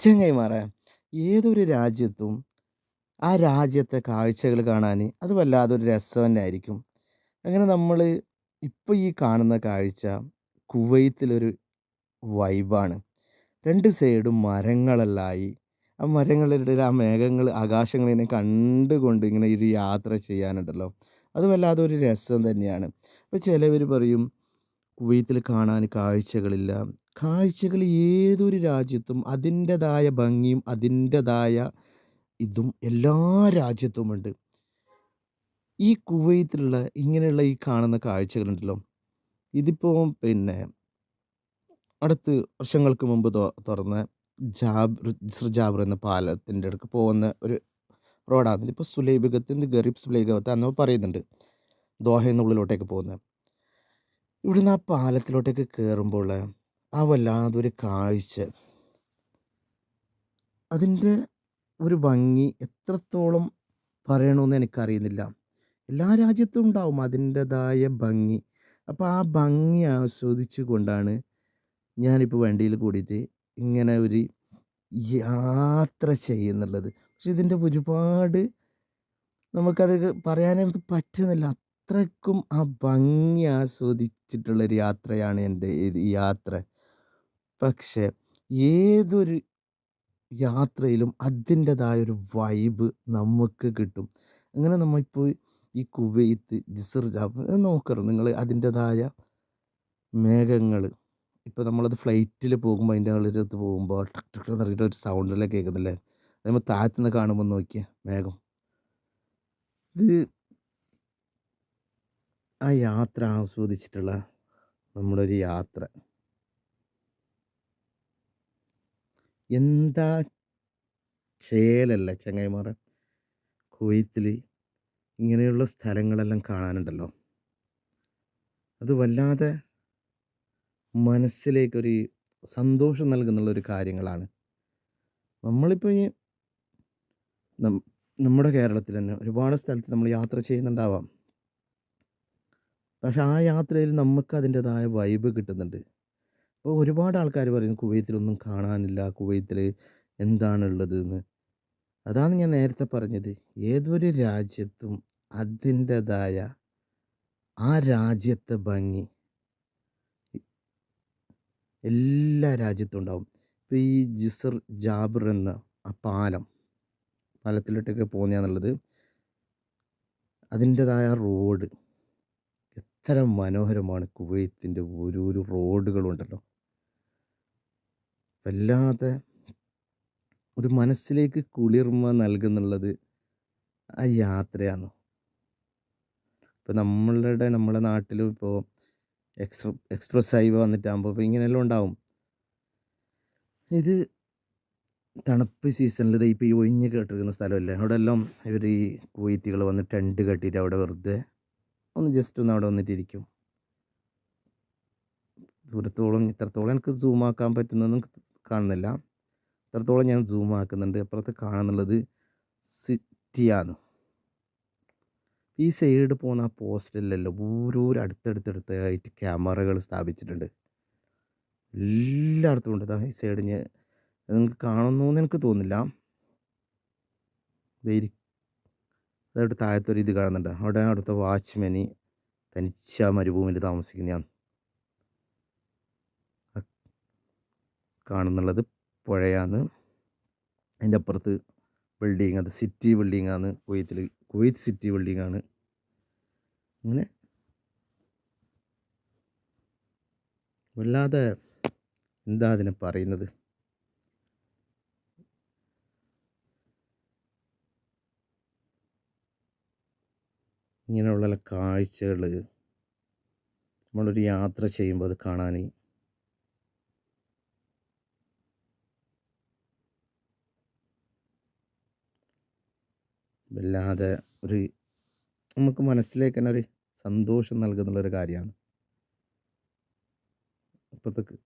ചെങ്ങായിമാരെ ഏതൊരു രാജ്യത്തും ആ രാജ്യത്തെ കാഴ്ചകൾ കാണാൻ അത് വല്ലാതൊരു രസം തന്നെ ആയിരിക്കും. അങ്ങനെ നമ്മൾ ഇപ്പോൾ ഈ കാണുന്ന കാഴ്ച കുവൈത്തിലൊരു വൈബാണ്. രണ്ട് സൈഡും മരങ്ങളെല്ലായി ആ മരങ്ങളുടെ ആ മേഘങ്ങൾ ആകാശങ്ങളിങ്ങനെ കണ്ടുകൊണ്ട് ഇങ്ങനെ ഒരു യാത്ര ചെയ്യാനുണ്ടല്ലോ അത് വല്ലാതെ ഒരു രസം തന്നെയാണ്. അപ്പോൾ ചിലവർ പറയും കുവൈത്തിൽ കാണാൻ കാഴ്ചകളില്ല. കാഴ്ചകൾ ഏതൊരു രാജ്യത്തും അതിന്റെതായ ഭംഗിയും അതിന്റെതായ ഇതും എല്ലാ രാജ്യത്തുമുണ്ട്. ഈ കുവൈത്തിലുള്ള ഇങ്ങനെയുള്ള ഈ കാണുന്ന കാഴ്ചകളുണ്ടല്ലോ ഇതിപ്പോ പിന്നെ അടുത്ത് വർഷങ്ങൾക്ക് മുമ്പ് തുറന്ന ജാബ് ജാബർ എന്ന പാലത്തിന്റെ അടുക്ക് പോകുന്ന ഒരു റോഡാണ്. ഇതിപ്പോൾ സുലൈബിഗത്ത് ഗറീബ് സുലൈബത്ത് എന്ന് പറയുന്നുണ്ട്. ദോഹയിൽ നിന്നുള്ളിലോട്ടേക്ക് പോകുന്നത്. ഇവിടുന്ന് ആ പാലത്തിലോട്ടേക്ക് കയറുമ്പോൾ ആ വല്ലാതൊരു കാഴ്ച അതിന്റെ ഒരു ഭംഗി എത്രത്തോളം പറയണമെന്ന് എനിക്കറിയുന്നില്ല. എല്ലാ രാജ്യത്തും ഉണ്ടാവും അതിന്റെതായ ഭംഗി. അപ്പോൾ ആ ഭംഗി ആസ്വദിച്ചു കൊണ്ടാണ് ഞാനിപ്പോൾ വണ്ടിയിൽ കൂടിയിട്ട് ഇങ്ങനെ ഒരു യാത്ര ചെയ്യുന്നുള്ളത്. പക്ഷെ ഇതിന്റെ ഒരുപാട് നമുക്കത് പറയാൻ എനിക്ക് പറ്റുന്നില്ല. അത്രയ്ക്കും ആ ഭംഗി ആസ്വദിച്ചിട്ടുള്ളൊരു യാത്രയാണ് എന്റെ ഈ യാത്ര. പക്ഷേ ഏതൊരു യാത്രയിലും അതിന്റെതായൊരു വൈബ് നമുക്ക് കിട്ടും. അങ്ങനെ നമ്മളിപ്പോൾ ഈ കുവൈത്ത്, ജിസർജാബ് നോക്കണം നിങ്ങൾ അതിന്റെതായ മേഘങ്ങൾ ഇപ്പോൾ നമ്മളത് ഫ്ലൈറ്റിൽ പോകുമ്പോൾ അതിന്റെ അടുത്ത് പോകുമ്പോൾ ടക് ടക് എന്ന് പറഞ്ഞിട്ട് ഒരു സൗണ്ടെല്ലാം കേൾക്കുന്നില്ലേ? നമ്മൾ താഴത്തു നിന്ന് കാണുമ്പോൾ നോക്കിയേ മേഘം. ഇത് ആ യാത്ര ആസ്വദിച്ചിട്ടുള്ള നമ്മുടെ ഒരു യാത്ര. എന്താ ചേലല്ല ചങ്ങായിമാരെ കുവൈത്തിൽ ഇങ്ങനെയുള്ള സ്ഥലങ്ങളെല്ലാം കാണാനുണ്ടല്ലോ. അത് വല്ലാതെ മനസ്സിലേക്കൊരു സന്തോഷം നൽകുന്നുള്ളൊരു കാര്യങ്ങളാണ്. നമ്മളിപ്പോൾ ഈ നമ്മുടെ കേരളത്തിൽ തന്നെ ഒരുപാട് സ്ഥലത്ത് നമ്മൾ യാത്ര ചെയ്യുന്നുണ്ടാവാം. പക്ഷെ ആ യാത്രയിൽ നമുക്ക് അതിന്റെതായ വൈബ് കിട്ടുന്നുണ്ട്. അപ്പോൾ ഒരുപാട് ആൾക്കാർ പറയുന്നു കുവൈത്തിലൊന്നും കാണാനില്ല. കുവൈത്തിൽ എന്താണുള്ളത് എന്ന്. അതാണ് ഞാൻ നേരത്തെ പറഞ്ഞത്. ഏതൊരു രാജ്യത്തും അതിന്റെതായ ആ രാജ്യത്തെ ഭംഗി എല്ലാ രാജ്യത്തും ഉണ്ടാവും. ഇപ്പോൾ ഈ ജിസർ ജാബർ എന്ന ആ പാലം പാലത്തിലോട്ടൊക്കെ പോകുന്നതാന്നുള്ളത് അതിന്റെതായ റോഡ് എത്ര മനോഹരമാണ് കുവൈത്തിന്റെ ഓരോരോ റോഡുകളുണ്ടല്ലോ. വല്ലാതെ ഒരു മനസ്സിലേക്ക് കുളിർമ നൽകുന്നുള്ളത് ആ യാത്രയാണ്. ഇപ്പോൾ നമ്മളുടെ നമ്മുടെ നാട്ടിലും ഇപ്പോൾ എക്സ്പ്ര എക്സ്പ്രസ് ഹൈവേ വന്നിട്ടാകുമ്പോൾ ഇപ്പോൾ ഇങ്ങനെയെല്ലാം ഉണ്ടാവും. ഇത് തണുപ്പ് സീസണിൽ ഇത് ഇപ്പോൾ ഈ ഒഴിഞ്ഞ് കേട്ടിരിക്കുന്ന സ്ഥലമല്ലേ അവിടെ എല്ലാം ഇവർ ഈ കുവൈത്തികൾ വന്ന് ടെന്റ് കെട്ടിയിട്ട് അവിടെ വെറുതെ ഒന്ന് ജസ്റ്റ് ഒന്ന് അവിടെ വന്നിട്ടിരിക്കും ദൂരത്തോളം ഇത്രത്തോളം എനിക്ക് സൂമാക്കാൻ ആക്കാൻ പറ്റുന്നൊന്നും കാണുന്നില്ല. അത്രത്തോളം ഞാൻ സൂം ആക്കുന്നുണ്ട്. അപ്പുറത്ത് കാണുന്നുള്ളത് സിറ്റിയാണ്. ഈ സൈഡ് പോകുന്ന ആ പോസ്റ്റിലെല്ലാം ഓരോരോ അടുത്തടുത്തടുത്തായിട്ട് ക്യാമറകൾ സ്ഥാപിച്ചിട്ടുണ്ട്. എല്ലായിടത്തും ഉണ്ട്. ഈ സൈഡ് ഞാൻ നിങ്ങൾക്ക് കാണുന്നുവെന്ന് എനിക്ക് തോന്നുന്നില്ല. അതായിട്ട് താഴത്തൊരു ഇത് കാണുന്നുണ്ട്. അവിടെ അടുത്ത വാച്ച്മാന് തനിച്ച മരുഭൂമിയിൽ താമസിക്കുന്നതാണ്. കാണുന്നുള്ളത് പുഴയാണ്. അതിന്റെ അപ്പുറത്ത് ബിൽഡിങ് അത് സിറ്റി ബിൽഡിംഗ് ആണ് കുവൈത്തിൽ കുവൈത്ത് സിറ്റി ബിൽഡിംഗ് ആണ്. അങ്ങനെ വല്ലാതെ എന്താ അതിനെ പറയുന്നത്? ഇങ്ങനെയുള്ള കാഴ്ചകൾ നമ്മളൊരു യാത്ര ചെയ്യുമ്പോൾ അത് കാണാൻ വല്ലാതെ ഒരു നമുക്ക് മനസ്സിലേക്ക് തന്നെ ഒരു സന്തോഷം നൽകുന്നുള്ളൊരു കാര്യമാണ്. അപ്പുറത്തേക്ക്